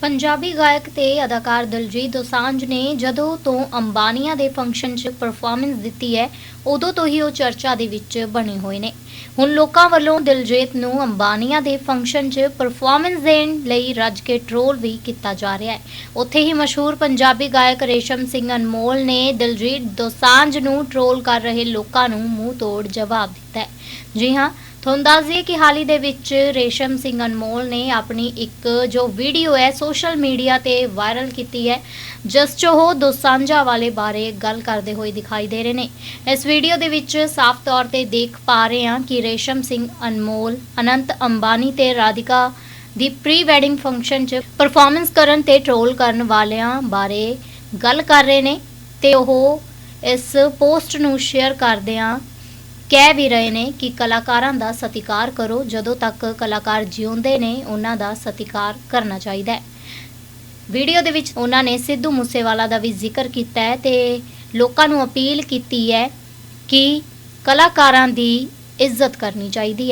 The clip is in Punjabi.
ਪੰਜਾਬੀ ਗਾਇਕ ਤੇ ਅਦਾਕਾਰ ਦਿਲਜੀਤ ਦੋਸਾਂਝ ਨੇ ਜਦੋਂ ਤੋਂ ਅੰਬਾਨੀਆਂ ਦੇ ਫੰਕਸ਼ਨ 'ਚ ਪਰਫਾਰਮੈਂਸ ਦਿੱਤੀ ਹੈ, ਉਦੋਂ ਤੋਂ ਹੀ ਉਹ ਚਰਚਾ ਦੇ ਵਿੱਚ ਬਣੇ ਹੋਏ ਨੇ। ਹੁਣ ਲੋਕਾਂ ਵੱਲੋਂ ਦਿਲਜੀਤ ਨੂੰ ਅੰਬਾਨੀਆਂ ਦੇ ਫੰਕਸ਼ਨ 'ਚ ਪਰਫਾਰਮੈਂਸ ਦੇਣ ਲਈ ਰੱਜ ਕੇ ਟ੍ਰੋਲ ਵੀ ਕੀਤਾ ਜਾ ਰਿਹਾ ਹੈ। ਉੱਥੇ ਹੀ ਮਸ਼ਹੂਰ ਪੰਜਾਬੀ ਗਾਇਕ ਰੇਸ਼ਮ ਸਿੰਘ ਅਨਮੋਲ ਨੇ ਦਿਲਜੀਤ ਦੋਸਾਂਝ ਨੂੰ ਟ੍ਰੋਲ ਕਰ ਰਹੇ ਲੋਕਾਂ ਨੂੰ ਮੂੰਹ ਤੋੜ ਜਵਾਬ ਦਿੱਤਾ ਹੈ। ਜੀ ਹਾਂ, ਤੁਹਾਨੂੰ ਦੱਸ ਦਈਏ ਕਿ ਹਾਲ ਹੀ ਦੇ ਵਿੱਚ ਰੇਸ਼ਮ ਸਿੰਘ ਅਨਮੋਲ ਨੇ ਆਪਣੀ ਇੱਕ ਜੋ ਵੀਡੀਓ ਹੈ ਸੋ ਸੋਸ਼ਲ ਮੀਡੀਆ ਤੇ ਵਾਇਰਲ ਕੀਤੀ ਹੈ, ਜਿਸ 'ਚ ਉਹ ਦੋਸਾਂਝਾ ਵਾਲੇ ਬਾਰੇ ਗੱਲ ਕਰਦੇ ਹੋਏ ਦਿਖਾਈ ਦੇ ਰਹੇ ਨੇ। ਇਸ ਵੀਡੀਓ ਦੇ ਵਿੱਚ ਸਾਫ਼ ਤੌਰ ਤੇ ਦੇਖ ਪਾ ਰਹੇ ਹਾਂ ਕਿ ਰੇਸ਼ਮ ਸਿੰਘ ਅਨਮੋਲ, ਅਨੰਤ ਅੰਬਾਨੀ ਤੇ ਰਾਧਿਕਾ ਦੀ ਪ੍ਰੀ ਵੈਡਿੰਗ ਫੰਕਸ਼ਨ 'ਚ ਪਰਫਾਰਮੈਂਸ ਕਰਨ ਤੇ ਟ੍ਰੋਲ ਕਰਨ ਵਾਲਿਆਂ ਬਾਰੇ ਗੱਲ ਕਰ ਰਹੇ ਨੇ ਤੇ ਉਹ ਇਸ ਪੋਸਟ ਨੂੰ ਸ਼ੇਅਰ ਕਰਦਿਆਂ ਕਹਿ ਵੀ ਰਹੇ ਨੇ ਕਿ ਕਲਾਕਾਰਾਂ ਦਾ ਸਤਿਕਾਰ ਕਰੋ, ਜਦੋਂ ਤੱਕ ਕਲਾਕਾਰ ਜਿਉਂਦੇ ਨੇ, ਉਹਨਾਂ ਦਾ ਸਤਿਕਾਰ ਕਰਨਾ ਚਾਹੀਦਾ ਹੈ। ਵੀਡੀਓ ਦੇ ਵਿੱਚ ਉਹਨਾਂ ਨੇ ਸਿੱਧੂ ਮੂਸੇਵਾਲਾ ਦਾ ਵੀ ਜ਼ਿਕਰ ਕੀਤਾ ਹੈ ਤੇ ਲੋਕਾਂ ਨੂੰ ਅਪੀਲ ਕੀਤੀ ਹੈ ਕਿ ਕਲਾਕਾਰਾਂ ਦੀ ਇੱਜ਼ਤ ਕਰਨੀ ਚਾਹੀਦੀ ਹੈ।